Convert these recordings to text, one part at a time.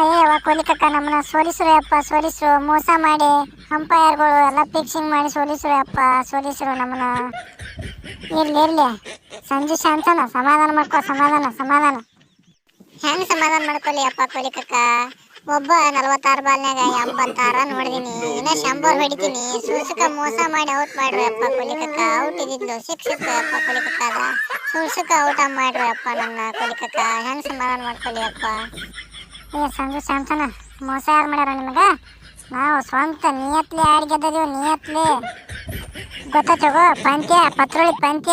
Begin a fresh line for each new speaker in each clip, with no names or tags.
ಅಯ್ಯವ್ವ ಕೊಲಿಕಕ್ಕ ನಮ್ಮನ್ನ ಸೋಲಿಸ್ರು ಅಪ್ಪ, ಸೋಲಿಸ್ರು. ಮೋಸ ಮಾಡಿ, ಅಂಪೈರ್ಗಳು ಎಲ್ಲ ಫಿಕ್ಸಿಂಗ್ ಮಾಡಿ ಸೋಲಿಸ್ರು ಅಪ್ಪ, ಸೋಲಿಸ್ರು ನಮ್ಮನ್ನ ಇರ್ಲಿ ಇರ್ಲಿ. ಸಂಜು ಶಾಂತನ, ಸಮಾಧಾನ ಮಾಡ್ಕೋ, ಸಮಾಧಾನ ಸಮಾಧಾನ. ಹೆಂಗ್ ಸಮಾಧಾನ ಮಾಡ್ಕೊಲಿ ಅಪ್ಪ ಕೊಲಿಕಕ್ಕ? ಒಬ್ಬ ನಲವತ್ತಾರು ಬಾಲ್ನಾಗ ಎಂಬತ್ತಾರ ನೋಡಿದೀನಿ. ಇನ್ನ ಶಂಬರ್ ಹೊಡಿತೀನಿ. ಸೂಸಕ ಮೋಸ ಮಾಡಿ ಔಟ್ ಮಾಡ್ರಿ ಅಪ್ಪ ಕೊಲಿಕಕ್ಕ. ಔಟ್ ಇದ್ದಿದ್ದು ಶಿಕ್ಷಕ ಅಪ್ಪ ಕೊಲಿಕಕ್ಕ ಅದ ಸೂಸಕ ಔಟ್ ಮಾಡ್ರಿ ಅಪ್ಪ ನನ್ನ ಕೊಲಿಕಕ್ಕ. ಹೆಂಗ್ ಸಮಾಧಾನ ಮಾಡ್ಕೊಲಿ ಅಪ್ಪ? ಏ, ಸಂಜು ಶಾಂತನ ಮೋಸ ಯಾರು ಮಾಡ್ಯಾರ ನಿಮಗ? ನಾವು ಸ್ವಂತ ನಿಯತ್ಲಿ ಆಡಿ ಗೆದ್ದೀವಿ ನಿಯತ್ಲಿ. ಗೊತ್ತಾಗೋ ಪಂತ್ಯ ಪತ್ರೊಳಿ ಪಂತ್ಯ.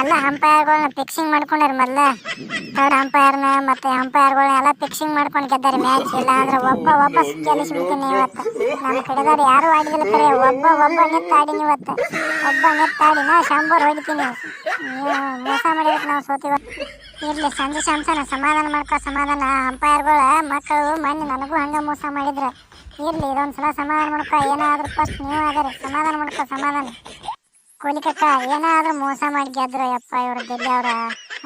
ಎಲ್ಲ ಅಂಪೈರ್ಗಳನ್ನ ಫಿಕ್ಸಿಂಗ್ ಮಾಡ್ಕೊಂಡಾರ ಮೊದ್ಲ. ಥರ್ಡ್ ಅಂಪೈರ್ನ ಮತ್ತೆ ಅಂಪೈರ್ಗಳನ್ನ ಎಲ್ಲ ಫಿಕ್ಸಿಂಗ್ ಮಾಡ್ಕೊಂಡು ಗೆದ್ದಾರೆ ಮ್ಯಾಚ್ ಇಲ್ಲ ಅಂದ್ರೆ ಒಬ್ಬ ಒಬ್ಬ ಗೆಲ್ಲಿಸ್ಬಿಡ್ತೀನಿ ಇವತ್ತು. ನಮ್ಮ ಕಡೆದವ್ರು ಯಾರು ಆಡಿದಿಲ್ಲ ಕರೆ ಒಬ್ಬ ಒಬ್ಬ ನೆತ್ತಾಡಿನಿ ಇವತ್ತು ಒಬ್ಬ ನೆತ್ತಾಡಿ ಆಡಿ ನಾ ಶಂಬರ್ ಹೊಡಿತೀನಿ ಮೋಸ ಮಾಡಿದಕ್ಕೆ ನಾವು ಸೋತಿವ. ಇರಲಿ, ಸಂಜೆ ಶಾಂತನ ಸಮಾಧಾನ ಮಾಡ್ಕೊ, ಸಮಾಧಾನ. ಅಂಪೈರ್ಗಳ ಮಕ್ಕಳು ಮೊನ್ನೆ ನನಗೂ ಹಂಗೆ ಮೋಸ ಮಾಡಿದ್ರು. ಇದೊಂದು ಸಲ ಸಮಾಧಾನ ಮಾಡ್ಕೋ. ಏನಾದ್ರೂ ಫಸ್ಟ್ ನೀವು ಆದರೆ ಸಮಾಧಾನ ಮಾಡ್ಕೋ, ಸಮಾಧಾನ. ಕೊಲಿಕಕ್ಕ ಏನಾದ್ರೂ ಮೋಸ ಮಾಡಿ ಗೆದ್ರು ಯಪ್ಪ ಇವ್ರು ಗೆಲ್ಲಿ ಅವ್ರ.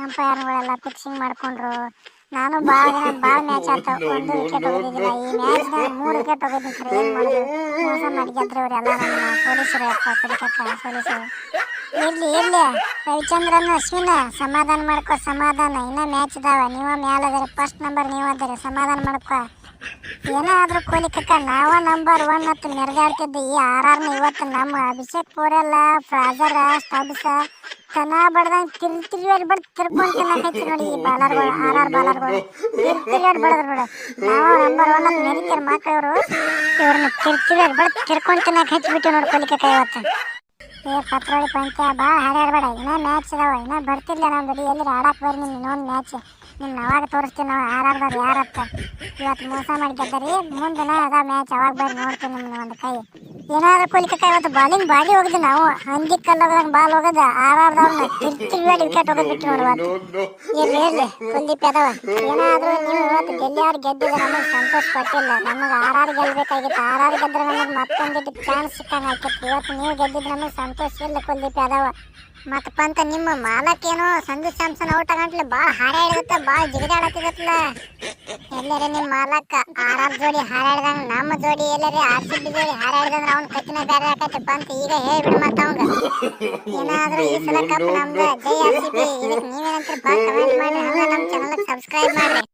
ಅಂಪೈರ್ಗಳೆಲ್ಲ ಫಿಕ್ಸಿಂಗ್ ಮಾಡ್ಕೊಂಡ್ರು. ನಾನು ದಿನ ಭಾಳ ಮ್ಯಾಚ್ ಆಡ್ತಾವ ಒಂದು ವಿಕೆಟ್ ಹೋಗಿದ್ದಿಲ್ಲ ಈ ಮ್ಯಾಚ್ ಮೂರು ವಿಕೆಟ್ ಹೋಗಿದ್ದೀನಿ ಖರೆ ಏನು ಮಾಡೋದು ಮೋಸ ಮಾಡಿ ಗೆದ್ರು ನಮ್ಮ ಪೊಲೀಸರು ಯಪ್ಪ ಕೊಲಿಕಕ್ಕ ಸೋಲಿಸ್ರು ಇರ್ಲಿ ಇರ್ಲಿ. ರವಿಚಂದ್ರನ್ ಅಶ್ವಿನ, ಸಮಾಧಾನ ಮಾಡ್ಕೋ, ಸಮಾಧಾನ. ಇನ್ನೂ ಮ್ಯಾಚ್ ಇದಾವ. ನೀವ ಅದರ. ಫಸ್ಟ್ ನಂಬರ್ ನೀವು ಅದರ. ಸಮಾಧಾನ ಮಾಡ್ಕೋ. ಏನಾದ್ರೂ ಕೊಲಿಕಕ್ಕ ನಾವ ನಂಬರ್ ಒನ್ ಅಂತ ಮೆರೆದಾಡ್ತಿದ್ದೆ ಈ ಆರ್ ಆರ್ನ ಇವತ್ತು ನಮ್ಮ ಅಭಿಷೇಕ್ ಪೂರಲ್ಲ ಫ್ರಾಜರ ಸ್ಟಬ್ಸ ತನ ಬಡ್ದಂಗ್ ತಿರ್ ತಿರ್ಗಾಡಿ ಬಡ್ ತಿರ್ಕೊಂಡ್ ಹಚ್ಚಿ ನೋಡಿ ಈ ಬಾಲರ್ಗಳು, ಆರ್ ಆರ್ ಬಾಲರ್ಗಳು. ತಿರ್ ತಿರ್ಗಾಡಿ ಬಡದ್ರು ನೋಡು ನಾವ ನಂಬರ್ ಒನ್ ಅಂತ ಮೆರಿತಾರ ಇವ್ರನ್ನ ತಿರ್ ತಿರ್ಗಾಡಿ ಬಡ್ ತಿರ್ಕೊಂಡ್ ತಿನ್ನಕ್ ಹಚ್ಚಿಬಿಟ್ಟು ನೋಡಿ ಕೊಲಿಕಕ್ಕ ಇವತ್ತು ಏ, ಪತ್ರೊಳಿ ಪಂಚ, ಬಾ ಹಾಡಾಡ್ಬೇಡ ಇನ್ನ ಮ್ಯಾಚ್ ಇದಾವ. ಇನ್ನ ಬರ್ತಿಲ್ಲ ನಮ್ಮ ಜೊತೆ ಎಲ್ಲಿ ಆಡಕ್ ಬರ್ರಿ ನಿಮ್ಮ ಇನ್ನೊಂದು ಮ್ಯಾಚ್ ನಿನ್ನ ಅವಾಗ ತೋರಿಸ್ತೀನಿ ನಾವು ಆರಾಡ್ದವ್ರು ಯಾರತ್ತ ಇವತ್ತು ಮೋಸ ಮಾಡಿ ಗೆದ್ದರಿ ಮುಂದಿನ ಅದ ಮ್ಯಾಚ್ ಅವಾಗ ಬರ್ರಿ ನೋಡ್ತೀನಿ ನಿಮ್ಮ ಒಂದು ಕೈ. ಏನಾದ್ರು ಕೊಲಿಕಕ್ಕ ಇವತ್ತು ಬಾಲಿಂಗ್ ಬಾಡಿ ಹೋಗಿದ್ವಿ ನಾವು. ಹಂದಿ ಕಲ್ಲದ ಬಾಲ್ ಹೋಗದ. ಆರಾಡ್ದವ್ರನ್ನ ತಿರ್ತಿರ್ಬೇಡಿ ವಿಕೆಟ್ ಹೋಗೋದ್ ಬಿಟ್ಟು ನೋಡುವ ಇರ್ಲಿ ಇರ್ಲಿ. ಕುಲ್ದೀಪ್ ಅದಾವ. ಏನಾದ್ರೂ ನೀವು ಇವತ್ತು ಗೆದ್ದಿದ್ರೆ ನಮಗೆ ಸಂತೋಷ ಪಟ್ಟಿಲ್ಲ ನಮಗೆ ಆರಾರು ಗೆಲ್ಬೇಕಾಗಿತ್ತು. ಆರಾರು ಗೆದ್ರೆ ನಮಗೆ ಮತ್ತೊಂದಿಟ್ಟು ಚಾನ್ಸ್ ಸಿಕ್ಕಂಗೆ ಆಕಿತ್ತು ಇವತ್ತು ನೀವು ಗೆದ್ದಿದ್ರೆ ನಮಗೆ ಸಂತೋಷ ಇಲ್ಲ ಕುಲ್ದೀಪ್ ಅದಾವ. ಮತ್ತಪ್ಪ ಅಂತ ನಿಮ್ಮ ಮಾಲಕ್ಕೇನೋ ಸಂಜು ಸ್ಯಾಮ್ಸನ್ ಔಟ್ ಆಗಂಟ್ಲೆ ಭಾಳ ಹಾಡಾಡಿದತ್ತ ಭಾಳ ಜಿಗಿದಾಡತ್ತಿದತ್ತಲ್ಲ. ಎಲ್ಲರೇ ನಿಮ್ಮ ಮಾಲಕ ಆರಾಮ್ ಜೋಡಿ ಹಾರಾಡ್ದಂಗ, ನಮ್ಮ ಜೋಡಿ ಎಲ್ಲರೇ ಆರ್ ಜೋಡಿ ಹಾರಾಡ್ದಂದ್ರ ಅವ್ನ ಕತ್ತಿನ ಬೇರೆ ಆಕೈತಿ ಬಂತ ಈಗ ಹೇಳ್ಬಿಡು ಮತ್ತ ಅವಂಗ. ಏನಾದ್ರೂ ಈ ಸಲ ಕಪ್ ನಮ್ದು ಜೈ ಆರ್ ಸಿ ಬಿ ಇದಕ್ಕೆ ನೀವೇನಂತೀರಿ? ಬಾ ಕಮೆಂಟ್ ಮಾಡಿ, ಹಂಗ ನಮ್ಮ ಚಾನಲ್ಗೆ ಸಬ್ಸ್ಕ್ರೈಬ್ ಮಾಡ್ರಿ.